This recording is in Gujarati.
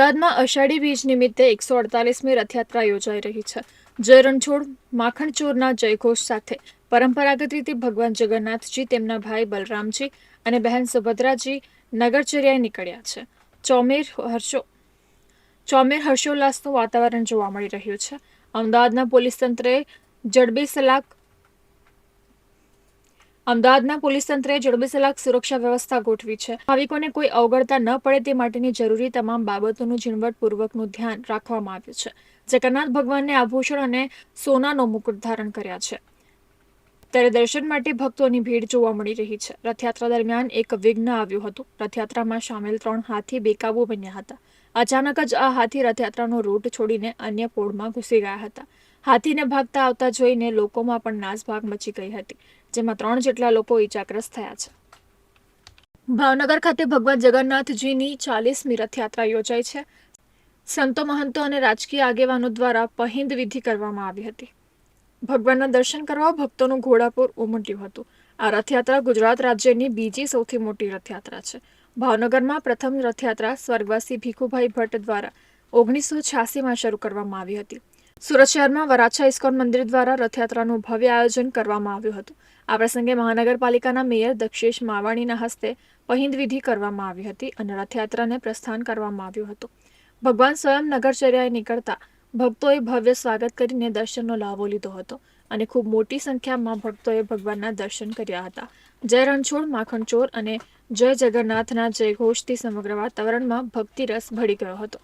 અમદાવાદમાં અષાઢી બીજ નિમિત્તે એકસો અડતાલીસમી રથયાત્રા યોજાઈ રહી છે. જય રણછોડ, માખણચોરના જયઘોષ સાથે. પરંપરાગત રીતે ભગવાન જગન્નાથજી, તેમના ભાઈ બલરામજી અને બહેન સુભદ્રાજી નગરચર્યાએ નીકળ્યા છે. ચોમેર હર્ષો, ચોમેર હર્ષોલ્લાસનું વાતાવરણ જોવા મળી રહ્યું છે. અમદાવાદના પોલીસ તંત્રે જડબેસલાક અમદાવાદના પોલીસ તંત્રે જડબેસલાક સુરક્ષા વ્યવસ્થા ગોઠવી છે. ભાવિકોને કોઈ અવગણતા ન પડે તે માટેની જરૂરી તમામ બાબતોનું ઝીણવટપૂર્વકનું ધ્યાન રાખવામાં આવ્યું છે. જગન્નાથ ભગવાનને આભૂષણ અને સોનાનો મુકુટ ધારણ કર્યા છે. ત્યારે દર્શન માટે ભક્તોની ભીડ જોવા મળી રહી છે. રથયાત્રા દરમિયાન એક વિઘ્ન આવ્યું હતું. રથયાત્રામાં સામેલ ત્રણ હાથી બેકાબુ બન્યા હતા. અચાનક જ આ હાથી રથયાત્રાનો રૂટ છોડીને અન્ય પોળમાં ઘૂસી ગયા હતા. હાથીને ભાગતા આવતા જોઈને લોકોમાં પણ નાસભાગ મચી ગઈ હતી. જેમાં ત્રણ જેટલા લોકો ઈજાગ્રસ્ત થયા છે. ભાવનગર ખાતે ભગવાન જગન્નાથજીની ચાલીસમી રથયાત્રા યોજાઈ છે. સંતો મહંતો અને રાજકીય આગેવાનો દ્વારા પહિંદ વિધિ કરવામાં આવી હતી. ભગવાનના દર્શન કરવા ભક્તોનું ઘોડાપુર ઉમટ્યું હતું. આ રથયાત્રા ગુજરાત રાજ્યની બીજી સૌથી મોટી રથયાત્રા છે. ભાવનગરમાં પ્રથમ રથયાત્રા સ્વર્ગવાસી ભીખુભાઈ ભટ્ટ દ્વારા ઓગણીસો છ્યાસીમાં શરૂ કરવામાં આવી હતી. સુરત શહેરમાં વરાછા ઇસ્કોન મંદિર દ્વારા રથયાત્રાનું ભવ્ય આયોજન કરવામાં આવ્યું હતું. આ પ્રસંગે મહાનગરપાલિકાના મેયર દક્ષેશ માવાણીના હસ્તે પહિંદવિધિ કરવામાં આવી હતી અને રથયાત્રાને પ્રસ્થાન કરવામાં આવ્યું હતું. ભગવાન સ્વયં નગરચર્યાએ નીકળતા ભક્તોએ ભવ્ય સ્વાગત કરીને દર્શનનો લાભો લીધો હતો અને ખૂબ મોટી સંખ્યામાં ભક્તોએ ભગવાનના દર્શન કર્યા હતા. જય રણછોડ, માખણચોર અને જય જગન્નાથના જયઘોષથી સમગ્ર વાતાવરણમાં ભક્તિ રસ ભળી ગયો હતો.